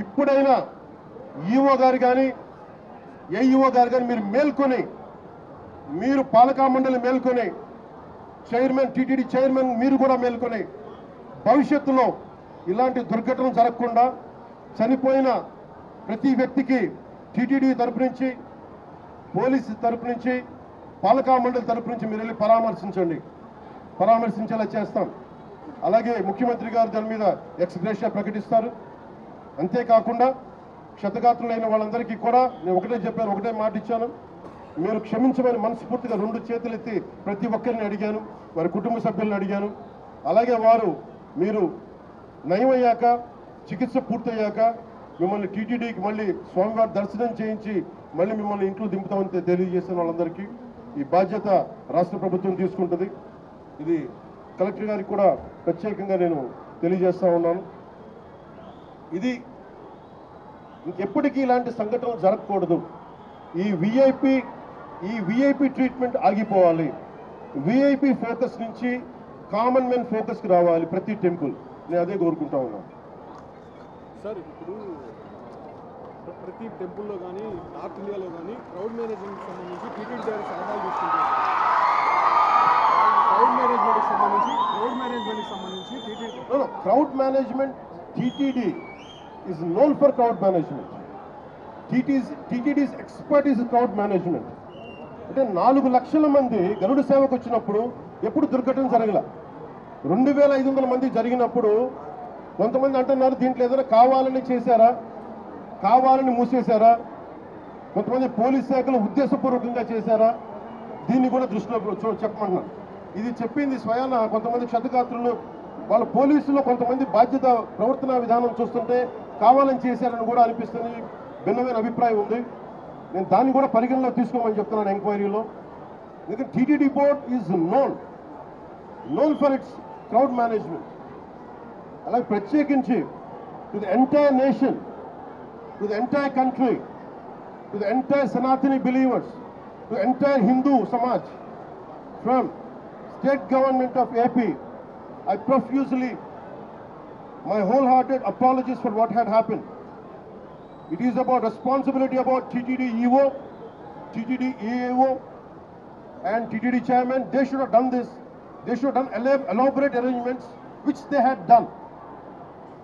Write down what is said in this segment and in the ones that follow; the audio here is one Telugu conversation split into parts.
ఇప్పుడైనా ఈఓ గారు కానీ ఏఈఓ గారు కానీ మీరు మేల్కొని మీరు పాలకా మండలి మేల్కొని చైర్మన్ టీటీడీ చైర్మన్ మీరు కూడా మేల్కొని భవిష్యత్తులో ఇలాంటి దుర్ఘటన జరగకుండా చనిపోయిన ప్రతి వ్యక్తికి టీటీడీ తరపు నుంచి పోలీసు తరపు నుంచి పాలకా మండలి తరపు నుంచి మీరు వెళ్ళి పరామర్శించండి. పరామర్శించేలా చేస్తాం. అలాగే ముఖ్యమంత్రి గారు దాని మీద ఎక్స్గ్రేషియా ప్రకటిస్తారు. అంతేకాకుండా క్షతగాత్రులైన వాళ్ళందరికీ కూడా నేను ఒకటే చెప్పాను ఒకటే మాట ఇచ్చాను. మీరు క్షమించమని మనస్ఫూర్తిగా రెండు చేతులు ఎత్తి ప్రతి ఒక్కరిని అడిగాను వారి కుటుంబ సభ్యులను అడిగాను. అలాగే వారు మీరు నయమయ్యాక చికిత్స పూర్తయ్యాక మిమ్మల్ని టీటీడీకి మళ్ళీ స్వామివారి దర్శనం చేయించి మళ్ళీ మిమ్మల్ని ఇంట్లో దింపుతామని తెలియజేసిన వాళ్ళందరికీ ఈ బాధ్యత రాష్ట్ర ప్రభుత్వం తీసుకుంటుంది. ఇది కలెక్టర్ గారికి కూడా ప్రత్యేకంగా నేను తెలియజేస్తా ఉన్నాను. ఇది ఇంకెప్పటికీ ఇలాంటి సంఘటనలు జరగకూడదు. ఈ విఐపి ఈ విఐపి ట్రీట్మెంట్ ఆగిపోవాలి. విఐపి ఫోకస్ నుంచి కామన్ మెన్ ఫోకస్కి రావాలి ప్రతి టెంపుల్ నేను అదే కోరుకుంటా ఉన్నాను సార్ ఇప్పుడు ప్ర- ప్రతి టెంపుల్లో కానీ నార్త్ ఇండియాలో కానీ క్రౌడ్ మేనేజ్మెంట్కి సంబంధించి టీటీడీ గారి సలహాలు తీసుకుంటారు క్రౌడ్ మేనేజ్మెంట్కి సంబంధించి క్రౌడ్ మేనేజ్మెంట్కి సంబంధించి TTD. Crowd management, TTD, is known for crowd management. TT's, TTD's expert is crowd management. అంటే నాలుగు లక్షల మంది గరుడ సేవకు వచ్చినప్పుడు ఎప్పుడు దుర్ఘటన జరగల. రెండు వేల ఐదు వందల మంది జరిగినప్పుడు కొంతమంది అంటున్నారు దీంట్లో ఏదైనా కావాలని చేశారా? కావాలని మూసేశారా? కొంతమంది పోలీస్ శాఖలు ఉద్దేశపూర్వకంగా చేశారా? దీన్ని కూడా దృష్టిలో చూ- చెప్పమంటున్నాను ఇది చెప్పింది స్వయాన కొంతమంది క్షతగాత్రులు వాళ్ళ పోలీసులో కొంతమంది బాధ్యత ప్రవర్తన విధానం చూస్తుంటే కావాలని చేశారని కూడా అనిపిస్తుంది. భిన్నమైన అభిప్రాయం ఉంది. నేను దాన్ని కూడా పరిగణలో తీసుకోమని చెప్తున్నాను ఎంక్వైరీలో. ఎందుకంటే TTD board is known known for its crowd management. అలాగే ప్రత్యేకించి to the entire nation to the entire country to the entire Sanatani believers to entire Hindu samaj from state government of AP I profusely, my wholehearted apologies for what had happened. It is about responsibility about TTD EO, TTD EAO, and TTD chairman. They should have done this. They should have done elaborate arrangements, which they had done.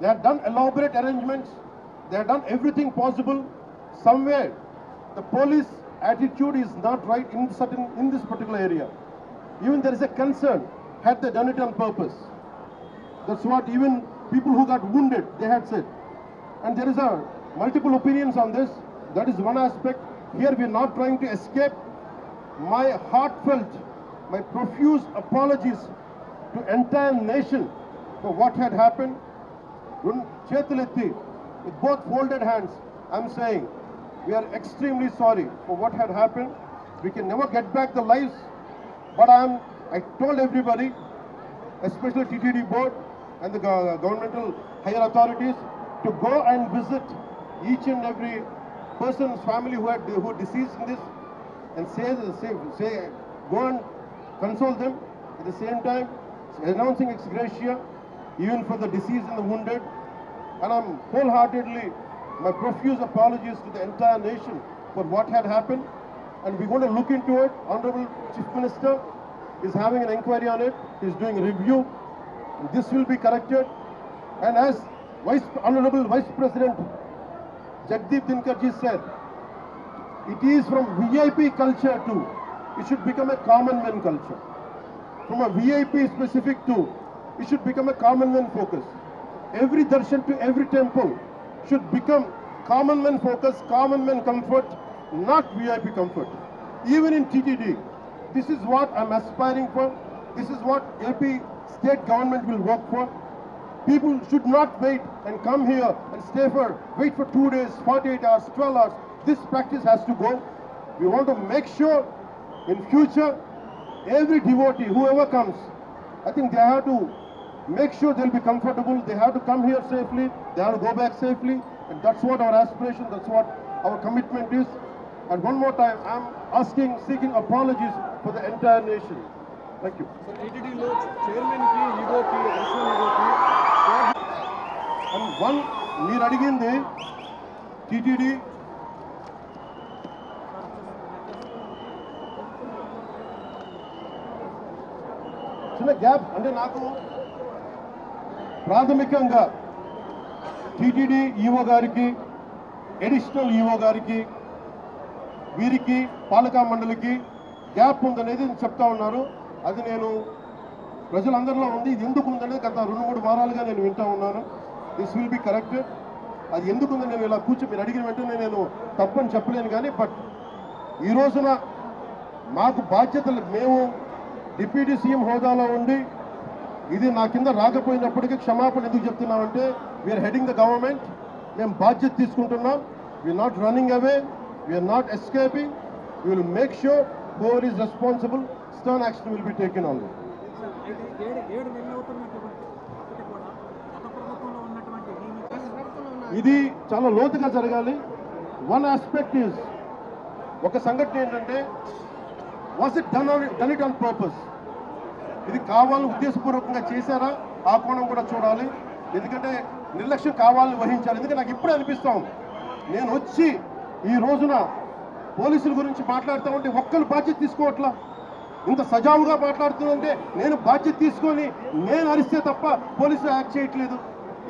They had done elaborate arrangements. They had done everything possible. Somewhere, the police attitude is not right in certain in this particular area. Even there is a concern. Had they done it on purpose? That's what even people who got wounded they had said. And there is a multiple opinions on this. That is one aspect. Here we are not trying to escape. My heartfelt, my profuse apologies to entire nation for what had happened. With both folded hands, I'm saying we are extremely sorry for what had happened. We can never get back the lives, but I'm, I told everybody, especially TTD board and the governmental higher authorities, to go and visit each and every person's family who had who deceased in this, and say say say go and console them. At the same time, announcing ex gratia, even for the deceased and the wounded. And I'm wholeheartedly, my profuse apologies to the entire nation for what had happened. And we're going to look into it. Honorable Chief Minister is having an inquiry on it. He's doing a review. This will be corrected. And as Vice Honorable Vice President Jagdeep Dinkarji said, it is from VIP culture to, it should become a common man culture. From a VIP specific to, it should become a common man focus. Every darshan to every temple should become common man focus, common man comfort, not VIP comfort. Even in TTD, this is what I'm aspiring for. This is what AP state government will work for. People should not wait and come here and stay for, wait for two days, 48 hours, 12 hours. This practice has to go. We want to make sure in future, every devotee, whoever comes, I think they have to make sure they'll be comfortable. They have to come here safely. They have to go back safely. And that's what our aspiration, that's what our commitment is. And one more time, I'm asking, seeking apologies for the entire nation. టీటీడీలో చైర్మన్కి ఈగోకి ఈగోకి one మీరు అడిగింది టీటీడీ చిన్న గ్యాప్ అంటే నాకు ప్రాథమికంగా టీటీడీ ఈఓ గారికి అడిషనల్ ఈఓ గారికి వీరికి పాలకా మండలికి గ్యాప్ ఉందనేది చెప్తా ఉన్నారు. అది నేను ప్రజలందరిలో ఉంది. ఇది ఎందుకు ఉందనేది గత రెండు మూడు వారాలుగా నేను వింటా ఉన్నాను. దిస్ విల్ బి కరెక్టెడ్ అది ఎందుకు ఉందని నేను ఇలా కూర్చో మీరు అడిగిన వెంటనే నేను తప్పని చెప్పలేను కానీ బట్ ఈ రోజున మాకు బాధ్యతలు మేము డిప్యూటీ సీఎం హోదాలో ఉండి ఇది నా కింద రాకపోయినప్పటికీ క్షమాపణ ఎందుకు చెప్తున్నామంటే వీఆర్ హెడింగ్ ద గవర్నమెంట్ మేము బాధ్యత తీసుకుంటున్నాం. We're not running away we're not escaping you will make sure whoever is responsible stern action will be taken on ఇది చాలా లోతుగా జరగాలి. వన్ ఆస్పెక్ట్ ఈజ్ ఒక సంఘటన ఏంటంటే was it done done it on purpose ఇది కావాలని ఉద్దేశపూర్వకంగా చేశారా? ఆ కోణం కూడా చూడాలి. ఎందుకంటే నిర్లక్ష్యం కావాలని వహించాలి. ఎందుకంటే నాకు ఇప్పుడే అనిపిస్తాం నేను వచ్చి ఈ రోజున పోలీసుల గురించి మాట్లాడుతూ ఉంటే ఒక్కరు బాధ్యత తీసుకోవట్లా? ఇంత సజావుగా మాట్లాడుతుందంటే నేను బాధ్యత తీసుకొని నేను అరిస్తే తప్ప పోలీసులు యాక్ట్ చేయట్లేదు.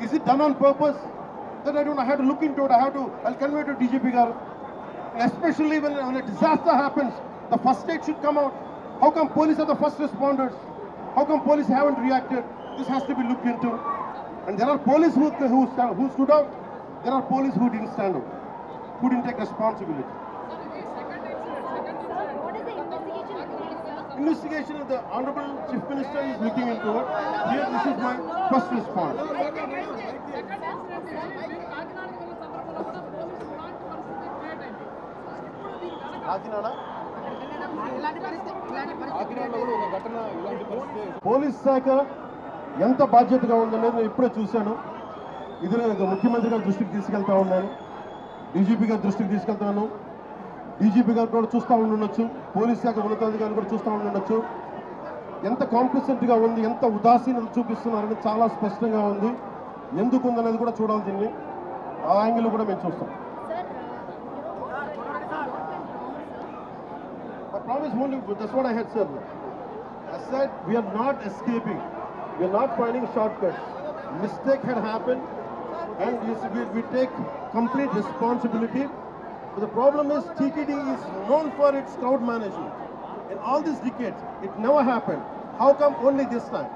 Is it done on purpose that I don't I have to look in to I have to I convey to DGP గారు. Especially when disaster happens the first aid should come out how come police are the first responders how come police have and reacted this has to be look in to and there are police who who stood out there are police who didn't stand out who didn't take responsibility investigation? Of the Honorable Chief Minister is looking into it. Here, this is my first response. Police శాఖ ఎంత బాధ్యతగా ఉందనేది నేను ఇప్పుడే చూశాను ఇది నేను ముఖ్యమంత్రి గారి దృష్టికి తీసుకెళ్తా ఉన్నాను డీజీపీ గారి దృష్టికి తీసుకెళ్తాను డీజీపీ గారు కూడా చూస్తూ ఉండొచ్చు పోలీస్ శాఖ ఉన్నతాధికారులు కూడా చూస్తూ ఉండొచ్చు ఎంత కాంప్లిసెంట్గా ఉంది ఎంత ఉదాసీనత చూపిస్తున్నారని చాలా స్పష్టంగా ఉంది. ఎందుకు ఉందనేది కూడా చూడాలి దీన్ని. ఆ యాంగిల్ కూడా మేము చూస్తాం. Promise escaping we're not finding short cut mistake had happen and we take complete responsibility But the problem is TTD is known for its crowd management. In all these decades, it never happened. How come only this time?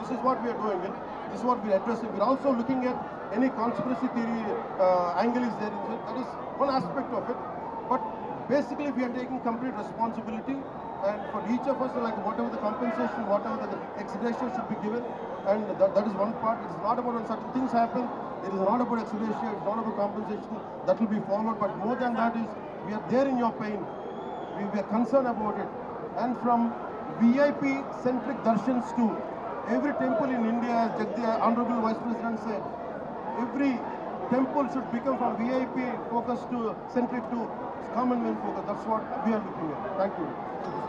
This is what we are doing. This is what we are addressing. We are also looking at any conspiracy theory uh, angle is there. That is one aspect of it. But basically, we are taking complete responsibility. And for each of us, like whatever the compensation, whatever the extradition should be given, and that, that is one part. It is not about when certain things happen. It is not about extradition. It's not about compensation. That will be followed. But more than that is, we are there in your pain. We, we are concerned about it. And from VIP centric darshans to every temple in India, as Jagdi, Honorable Vice President said, every temple should become from VIP focus to centric to common man focus. That's what we are looking at. Thank you.